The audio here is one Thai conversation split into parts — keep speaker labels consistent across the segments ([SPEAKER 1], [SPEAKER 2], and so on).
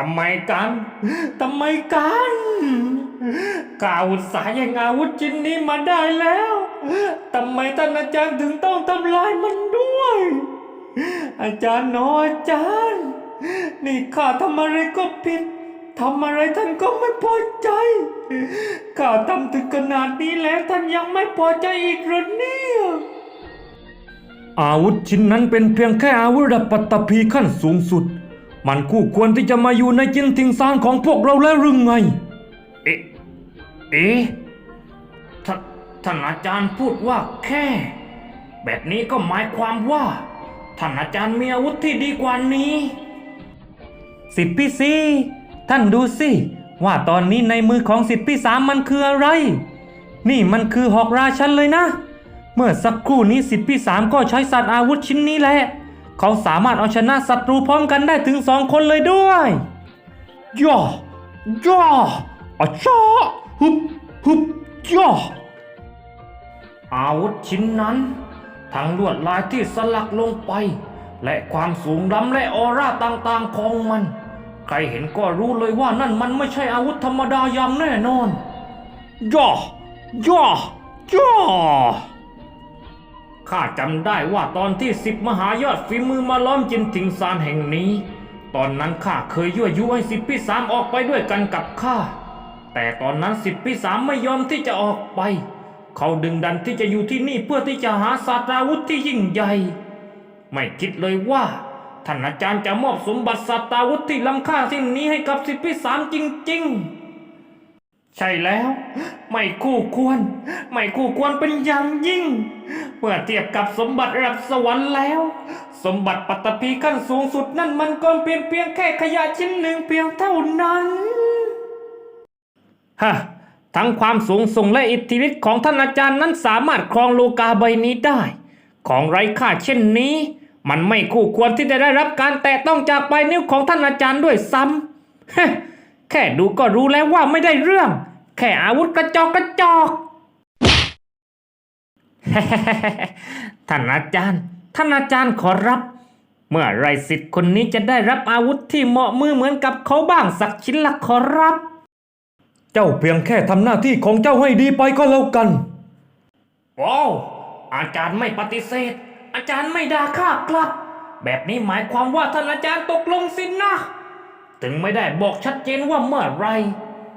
[SPEAKER 1] ทำไมกันทำไมกันกาอุตสาห์ยังอาวุธชิ้นนี้มาได้แล้วทำไมท่านอาจารย์ถึงต้องทำลายมันด้วย อาจารย์น้อยอาจารย์ นี่ข้าทำอะไรก็ผิดทำอะไรท่านก็ไม่พอใจข้าทำถึงขนาดนี้แล้วท่านยังไม่พอใจอีกหรือเนี่ยอาวุธชิ้นนั้นเป็นเพียงแค่อาวุธระดับปัตตภีขั้นสูงสุด มันคู่ควรที่จะมาอยู่ในจินทิงซานของพวกเราแล้วหรือไง เอ๊ะ เอ๊ะท่านท่านอาจารย์พูดว่าแค่ แบบนี้ก็หมายความว่า ท่านอาจารย์มีอาวุธที่ดีกว่านี้ สิทธิพี่ซีท่านดูสิ ว่าตอนนี้ในมือของสิทธิพี่สามมันคืออะไร นี่มันคือหอกราชันเลยนะ เมื่อสักครู่นี้สิทธิพี่สามก็ใช้สัตว์อาวุธชิ้นนี้แหละ เขาสามารถเอาชนะศัตรูพร้อมกันได้ถึงสองคนเลยด้วยย่อย่ออาชาฮึบฮึบย่ออาวุธชิ้นนั้น ทั้งลวดลายที่สลักลงไป และความสูงล้ำและออร่าต่างๆของมัน ใครเห็นก็รู้เลยว่านั่นมันไม่ใช่อาวุธธรรมดาอย่างแน่นอนย่อย่อย่อ ข้าจำได้ว่าตอนที่สิบมหายอดฝีมือมาล้อมจินถิงซานแห่งนี้ ตอนนั้นข้าเคยยั่วยุให้สิบพี่สามออกไปด้วยกันกับข้า แต่ตอนนั้นสิบพี่สามไม่ยอมที่จะออกไป เขาดึงดันที่จะอยู่ที่นี่เพื่อที่จะหาศาสตราวุธที่ยิ่งใหญ่ ไม่คิดเลยว่าท่านอาจารย์จะมอบสมบัติศาสตราวุธที่ล้ำค่าสิ่งนี้ให้กับสิบพี่สามจริง ๆ ใช่แล้ว ไม่คู่ควร ไม่คู่ควรเป็นอย่างยิ่ง เมื่อเทียบกับสมบัติระดับสวรรค์แล้ว สมบัติปัตตภีขั้นสูงสุดนั่นมันก็เพียงเพียงแค่ขยะชิ้นหนึ่งเพียงเท่านั้นฮะทั้งความสูงส่งและอิทธิฤทธิ์ของท่านอาจารย์นั้นสามารถครองโลกาใบนี้ได้ ของไร้ค่าเช่นนี้ มันไม่คู่ควรที่จะได้รับการแตะต้องจากปลายนิ้วของท่านอาจารย์ด้วยซ้ำแค่ดูก็รู้แล้วว่าไม่ได้เรื่อง แค่อาวุธกระจอกกระจอกท่านอาจารย์ท่านอาจารย์ขอรับ เมื่อไรสิทธิ์คนนี้จะได้รับอาวุธที่เหมาะมือเหมือนกับเขาบ้างสักชิ้นละขอรับ เจ้าเพียงแค่ทำหน้าที่ของเจ้าให้ดีไปก็แล้วกันว้าวอาจารย์ไม่ปฏิเสธ อาจารย์ไม่ด่าข้ากลับ แบบนี้หมายความว่าท่านอาจารย์ตกลงสินนะ ถึงไม่ได้บอกชัดเจนว่าเมื่อไร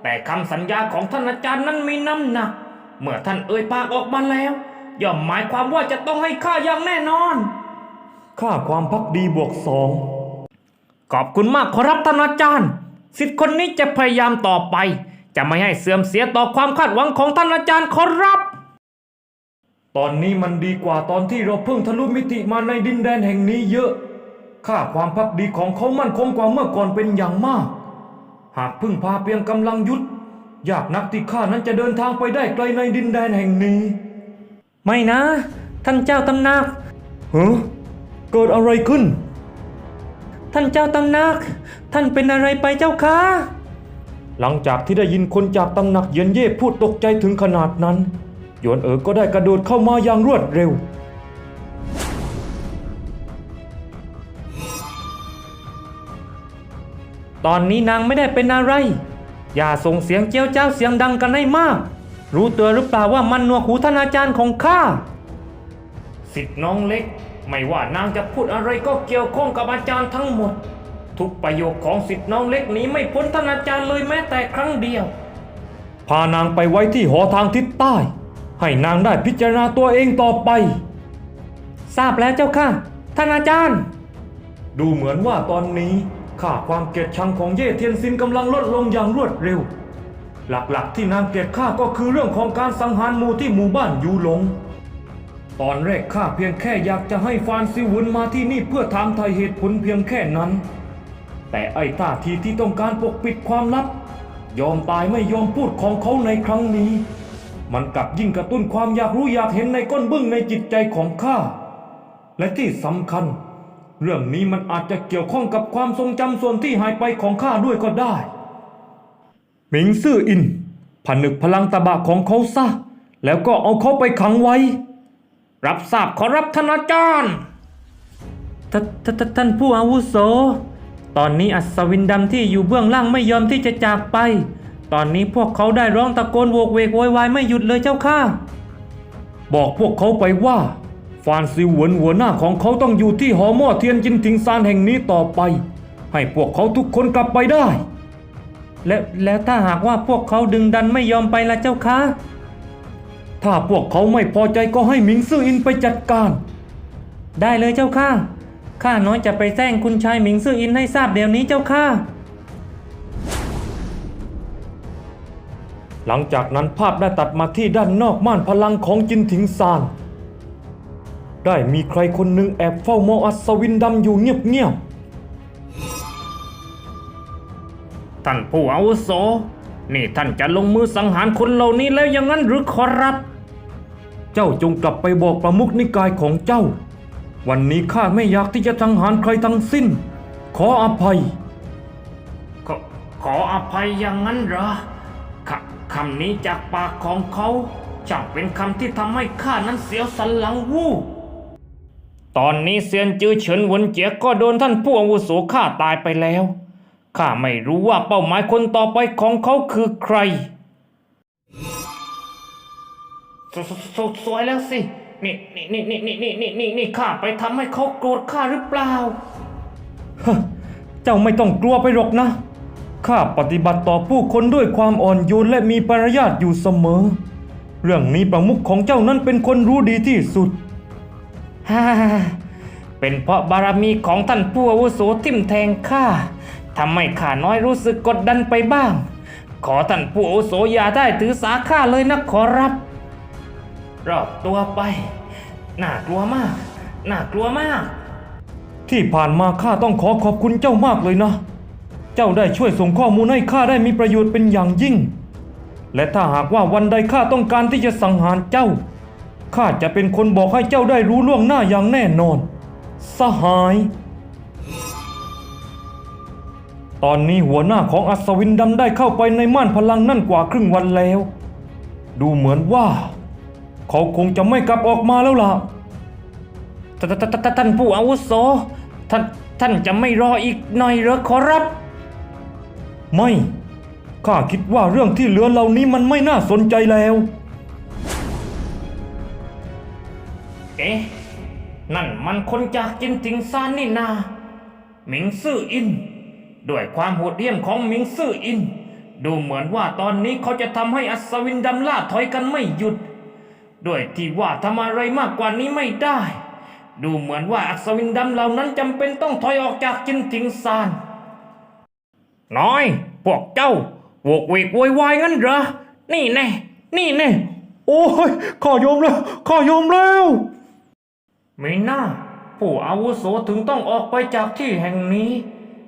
[SPEAKER 1] แต่คำสัญญาของท่านอาจารย์นั้นมีน้ำหนัก เมื่อท่านเอ่ยปากออกมาแล้ว ย่อมหมายความว่าจะต้องให้ค่าอย่างแน่นอน ค่าความพักดีบวกสอง ขอบคุณมากขอรับท่านอาจารย์ สิทธิ์คนนี้จะพยายามต่อไป จะไม่ให้เสื่อมเสียต่อความคาดหวังของท่านอาจารย์ขอรับ ตอนนี้มันดีกว่าตอนที่เราเพิ่งทะลุมิติมาในดินแดนแห่งนี้เยอะ ค่าความพักดีของเขามั่นคงกว่าเมื่อก่อนเป็นอย่างมาก หากพึ่งพาเพียงกำลังยุทธยากนักที่ข้านั้นจะเดินทางไปได้ไกลในดินแดนแห่งนี้ ไม่นะ ท่านเจ้าตำหนักฮะเกิดอะไรขึ้น ท่านเจ้าตำหนัก ท่านเป็นอะไรไปเจ้าคะหลังจากที่ได้ยินคนจากตำหนักเย็นเย่พูดตกใจถึงขนาดนั้นหยวนเอ๋อก็ได้กระโดดเข้ามาอย่างรวดเร็ว ตอนนี้นางไม่ได้เป็นอะไร อย่าส่งเสียงเจียวเจ้าเสียงดังกันให้มาก รู้ตัวหรือเปล่าว่ามันหนวกหูท่านอาจารย์ของข้าสิทธิ์น้องเล็ก ไม่ว่านางจะพูดอะไรก็เกี่ยวข้องกับอาจารย์ทั้งหมด ทุกประโยคของสิทธิ์น้องเล็กนี้ไม่พ้นท่านอาจารย์เลยแม้แต่ครั้งเดียว พานางไปไว้ที่หอทางทิศใต้ ให้นางได้พิจารณาตัวเองต่อไป ทราบแล้วเจ้าค่ะ ท่านอาจารย์ ดูเหมือนว่าตอนนี้ ค่าความเกลียดชังของเย่เทียนซินกำลังลดลงอย่างรวดเร็ว หลักๆที่นางเกลียดข้าก็คือเรื่องของการสังหารหมู่ที่หมู่บ้านยูหลง ตอนแรกข้าเพียงแค่อยากจะให้ฟานซิวุนมาที่นี่เพื่อถามไทยเหตุผลเพียงแค่นั้น แต่ไอ้ท่าทีที่ต้องการปกปิดความลับ ยอมตายไม่ยอมพูดของเขาในครั้งนี้ มันกลับยิ่งกระตุ้นความอยากรู้อยากเห็นในก้นบึ้งในจิตใจของข้าและที่สำคัญ เรื่องนี้มันอาจจะเกี่ยวข้องกับความทรงจำส่วนที่หายไปของข้าด้วยก็ได้ หมิงซื่ออิน ผนึกพลังตะบะของเขาซะ แล้วก็เอาเขาไปขังไว้ รับทราบขอรับท่านอาจารย์ทททท่านผู้อาวุโส ตอนนี้อัศวินดำที่อยู่เบื้องล่างไม่ยอมที่จะจากไป ตอนนี้พวกเขาได้ร้องตะโกนโวกเวกโวยวายไม่หยุดเลยเจ้าค่ะบอกพวกเขาไปว่า ฟานซิวเหวินหัวหน้าของเขาต้องอยู่ที่หอหม้อเทียนจินถิงซานแห่งนี้ต่อไป ให้พวกเขาทุกคนกลับไปได้ และแล้วถ้าหากว่าพวกเขาดึงดันไม่ยอมไปละเจ้าคะ ถ้าพวกเขาไม่พอใจก็ให้หมิงซื่ออินไปจัดการ ได้เลยเจ้าค่ะข้าน้อยจะไปแจ้งคุณชายหมิงซื่ออินให้ทราบเดี๋ยวนี้เจ้าค่ะหลังจากนั้นภาพได้ตัดมาที่ด้านนอกม่านพลังของจินถิงซาน ได้มีใครคนหนึ่งแอบเฝ้ามองอัศวินดำอยู่เงียบๆ ท่านผู้อาวุโส นี่ท่านจะลงมือสังหารคนเหล่านี้แล้วอย่างนั้นหรือขอรับ เจ้าจงกลับไปบอกประมุขนิกายของเจ้า วันนี้ข้าไม่อยากที่จะสังหารใครทั้งสิ้น ขออภัย ขอขออภัยอย่างนั้นเหรอคคำนี้จากปากของเขาช่างเป็นคำที่ทำให้ข้านั้นเสียวสันหลังวูบ ตอนนี้เซียนจือเฉินหวนเจียก็โดนท่านผู้อาวุโสฆ่าตายไปแล้ว ข้าไม่รู้ว่าเป้าหมายคนต่อไปของเขาคือใครสสสสวยแล้วสิ นี่นี่นี่นี่นี่นี่นี่นี่นี่ข้าไปทำให้เขาโกรธข้าหรือเปล่าเจ้าไม่ต้องกลัวไปหรอกนะ ข้าปฏิบัติต่อผู้คนด้วยความอ่อนโยนและมีปารยาทอยู่เสมอ เรื่องนี้ประมุขของเจ้านั้นเป็นคนรู้ดีที่สุด เป็นเพราะบารมีของท่านผู้อาวุโสทิ่มแทงข้าทำให้ข้าน้อยรู้สึกกดดันไปบ้าง ขอท่านผู้อาวุโสอย่าได้ถือสาข้าเลยนะขอรับ รอบตัวไป น่ากลัวมาก น่ากลัวมาก ที่ผ่านมาข้าต้องขอขอบคุณเจ้ามากเลยนะ เจ้าได้ช่วยส่งข้อมูลให้ข้าได้มีประโยชน์เป็นอย่างยิ่ง และถ้าหากว่าวันใดข้าต้องการที่จะสังหารเจ้า ข้าจะเป็นคนบอกให้เจ้าได้รู้ล่วงหน้าอย่างแน่นอน สหาย ตอนนี้หัวหน้าของอัศวินดำได้เข้าไปในม่านพลังนั่นกว่าครึ่งวันแล้ว ดูเหมือนว่า เขาคงจะไม่กลับออกมาแล้วล่ะทททท่านผู้อาวุโสท่านท่านจะไม่รออีกหน่อยเหรอขอรับ ไม่ ข้าคิดว่าเรื่องที่เหลือเหล่านี้มันไม่น่าสนใจแล้ว เอ๊ะ นั่นมันคนจากจินติงซานนี่นาหมิงซื่ออิน ด้วยความโหดเหี้ยมของหมิงซื่ออิน ดูเหมือนว่าตอนนี้เขาจะทำให้อัศวินดำล่าถอยกันไม่หยุด ด้วยที่ว่าทำอะไรมากกว่านี้ไม่ได้ ดูเหมือนว่าอัศวินดำเหล่านั้นจำเป็นต้องถอยออกจากจินติงซาน น้อย พวกเจ้าวกเวกโวยวายงั้นเหรอ นี่แน่ นี่แน่ โอ้ยข้ายอมแล้วข้ายอมแล้ว ไม่น่าผู้อาวุโสถึงต้องออกไปจากที่แห่งนี้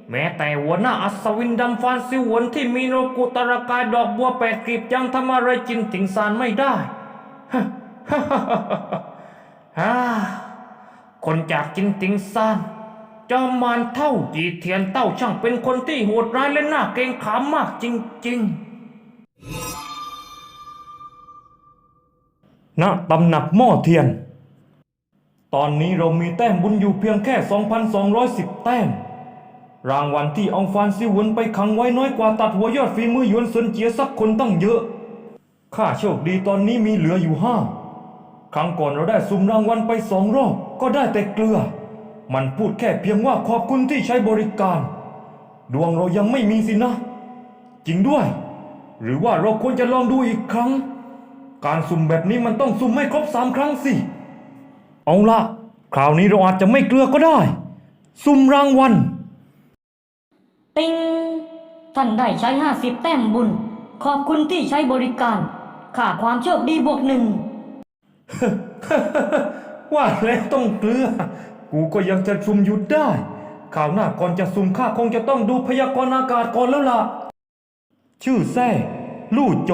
[SPEAKER 1] แม้แต่หัวหน้าอัศวินดำฟานซิวนที่มีโนกุตระกายดอกบัวแปดกลีบยังทำอะไรจินติงซานไม่ได้ฮ่าคนจากจินติงซานจอมมารเท่าจีเทียนเต้าช่างเป็นคนที่โหดร้ายและน่าเกรงขามมากจริงๆ ณตำหนักหม้อเทียน ตอนนี้เรามีแต้มบุญอยู่เพียงแค่ 2,210 แต้ม รางวัลที่อองฟานซิวนไปขังไว้น้อยกว่าตัดหัวยอดฝีมือหยวนเซินเจียสักคนตั้งเยอะค่าโชคดีตอนนี้มีเหลืออยู่ห้า ครั้งก่อนเราได้สุ่มรางวัลไปสองรอบ ก็ได้แต่เกลือ มันพูดแค่เพียงว่าขอบคุณที่ใช้บริการ ดวงเรายังไม่มีสินะ จริงด้วย หรือว่าเราควรจะลองดูอีกครั้ง การสุ่มแบบนี้มันต้องสุ่มไม่ครบสามครั้งสิ เอาละคราวนี้เราอาจจะไม่เกลือก็ได้ สุ่มรางวัล
[SPEAKER 2] ติง ท่านได้ใช้ห้าสิบแต้มบุญ ขอบคุณที่ใช้บริการ ค่าความโชคดีบวกหนึ่ง
[SPEAKER 1] ว่าแล้วต้องเกลือ กูก็ยังจะซุ่มหยุดได้ข่าวหน้าก่อนจะซุ่มข้าคงจะต้องดูพยากรณ์อากาศก่อนแล้วล่ะ ชื่อแซ่ลู่โจ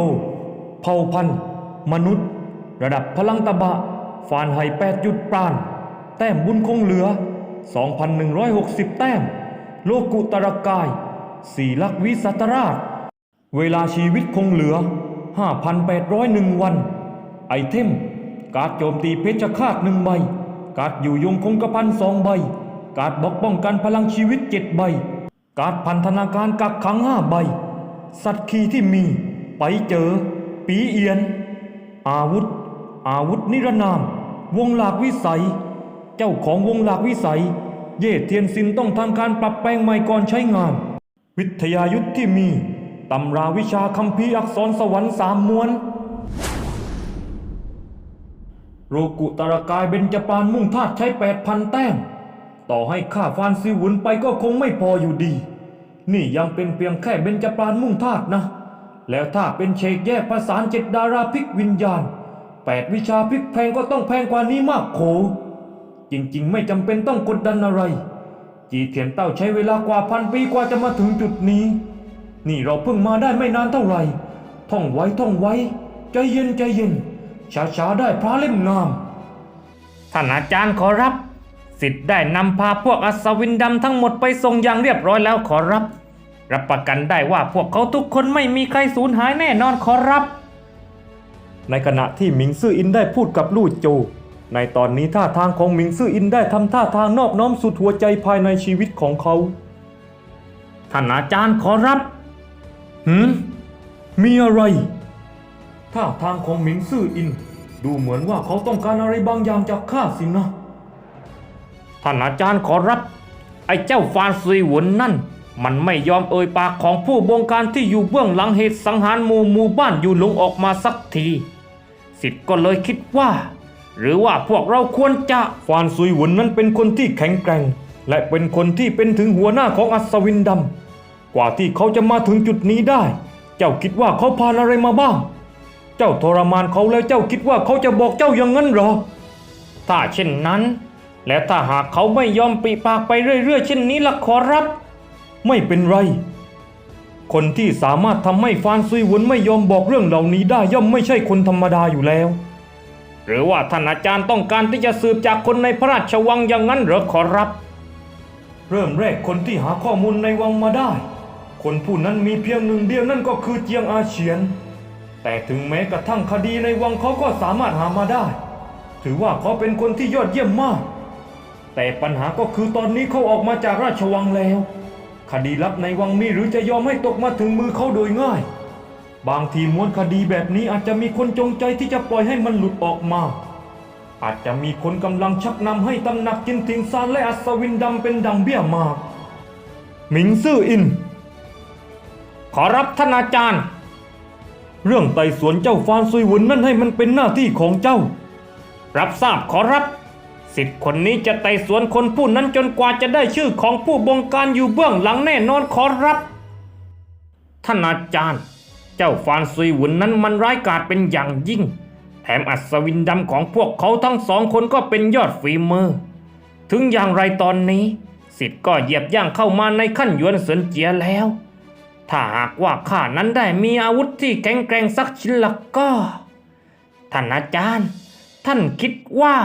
[SPEAKER 1] เผ่าพันธุ์ มนุษย์ ระดับพลังตะบะ ฟานไห่แปดจุดปรานแต้มบุญคงเหลือ 2,160 แต้ม โลกุตระกายสี่ลักวิสัตราช เวลาชีวิตคงเหลือ 5,801 วัน ไอเทม การ์ดโจมตีเพชฌฆาตหนึ่งใบ การ์ดอยู่ยงคงกระพันสองใบ การ์ดบล็อกป้องกันพลังชีวิตเจ็ดใบ การดพันธนาการกักขังห้าใบ สัตว์คีที่มี ไปเจอ ปีเอียน อาวุธ อาวุธนิรนาม วงหลากวิสัย เจ้าของวงหลากวิสัย เย่เทียนซินต้องทำการปรับแปลงใหม่ก่อนใช้งาน วิทยายุทธที่มีตำราวิชาคัมภีอักษรสวรรค์สามม้วน โรกุตรกายเบญจปานมุ่งธาตุใช้แปดพันแต้ม ต่อให้ข้าฟานซิวุนไปก็คงไม่พออยู่ดี นี่ยังเป็นเพียงแค่เบญจปานมุ่งธาตุนะ แล้วถ้าเป็นเชกแยกประสานเจ็ดดาราพลิกวิญญาณ แปดวิชาพลิกแพงก็ต้องแพงกว่านี้มากโข จริงๆ ไม่จำเป็นต้องกดดันอะไร จีเทียนเต้าใช้เวลากว่าพันปีกว่าจะมาถึงจุดนี้ นี่เราเพิ่งมาได้ไม่นานเท่าไหร่ ท่องไว้ท่องไว้ ใจเย็นใจเย็น ช้าๆได้พระเล่มงาม ท่านอาจารย์ขอรับ สิทธิ์ได้นำพาพวกอัศวินดำทั้งหมดไปส่งอย่างเรียบร้อยแล้วขอรับ รับประกันได้ว่าพวกเขาทุกคนไม่มีใครสูญหายแน่นอนขอรับ ในขณะที่หมิงซื่ออินได้พูดกับลู่โจ ในตอนนี้ท่าทางของหมิงซื่ออินได้ทำท่าทางนอบน้อมสุดหัวใจภายในชีวิตของเขา ท่านอาจารย์ขอรับหืมมีอะไร ท่าทางของหมิงซื่ออิน ดูเหมือนว่าเขาต้องการอะไรบางอย่างจากข้าสินะ ท่านอาจารย์ขอรับ ไอ้เจ้าฟานซุยหวนนั่น มันไม่ยอมเอ่ยปากของผู้บงการที่อยู่เบื้องหลังเหตุสังหารหมู่หมู่บ้านอยู่หลงออกมาสักที สิทธิ์ก็เลยคิดว่า หรือว่าพวกเราควรจะฟานซุยหวนนั้นเป็นคนที่แข็งแกร่ง และเป็นคนที่เป็นถึงหัวหน้าของอัศวินดำกว่าที่เขาจะมาถึงจุดนี้ได้ เจ้าคิดว่าเขาผ่านอะไรมาบ้าง เจ้าทรมานเขาแล้วเจ้าคิดว่าเขาจะบอกเจ้าอย่างนั้นหรอ ถ้าเช่นนั้น และถ้าหากเขาไม่ยอมปริปากไปเรื่อยๆเช่นนี้ละขอรับ ไม่เป็นไร คนที่สามารถทำให้ฟานซุยหวนไม่ยอมบอกเรื่องเหล่านี้ได้ย่อมไม่ใช่คนธรรมดาอยู่แล้ว หรือว่าท่านอาจารย์ต้องการที่จะสืบจากคนในพระราชวังอย่างนั้นเหรอขอรับ เริ่มแรกคนที่หาข้อมูลในวังมาได้ คนผู้นั้นมีเพียงหนึ่งเดียวนั่นก็คือเจียงอาเฉียน แต่ถึงแม้กระทั่งคดีในวังเขาก็สามารถหามาได้ ถือว่าเขาเป็นคนที่ยอดเยี่ยมมาก แต่ปัญหาก็คือตอนนี้เขาออกมาจากราชวังแล้ว คดีลับในวังมีหรือจะยอมให้ตกมาถึงมือเขาโดยง่าย บางทีม้วนคดีแบบนี้อาจจะมีคนจงใจที่จะปล่อยให้มันหลุดออกมา อาจจะมีคนกำลังชักนำให้ตำหนักจินทิงซานและอัศวินดำเป็นดังเบี้ยหมากหมิงซื่ออิน ขอรับท่านอาจารย์ เรื่องไต่สวนเจ้าฟานซุยหวุนนั่นให้มันเป็นหน้าที่ของเจ้า รับทราบขอรับ สิทธิ์คนนี้จะไต่สวนคนผู้นั้นจนกว่าจะได้ชื่อของผู้บงการอยู่เบื้องหลังแน่นอนขอรับ ท่านอาจารย์ เจ้าฟานซุยหวุนนั้นมันร้ายกาจเป็นอย่างยิ่ง แถมอัศวินดำของพวกเขาทั้งสองคนก็เป็นยอดฝีมือ ถึงอย่างไรตอนนี้ สิทธิ์ก็เหยียบย่างเข้ามาในขั้นยวนเสินเจียแล้ว ถ้าหากว่าข้านั้นได้มีอาวุธที่แข็งแกร่งสักชิ้นละก็ ท่านอาจารย์ ท่านคิดว่า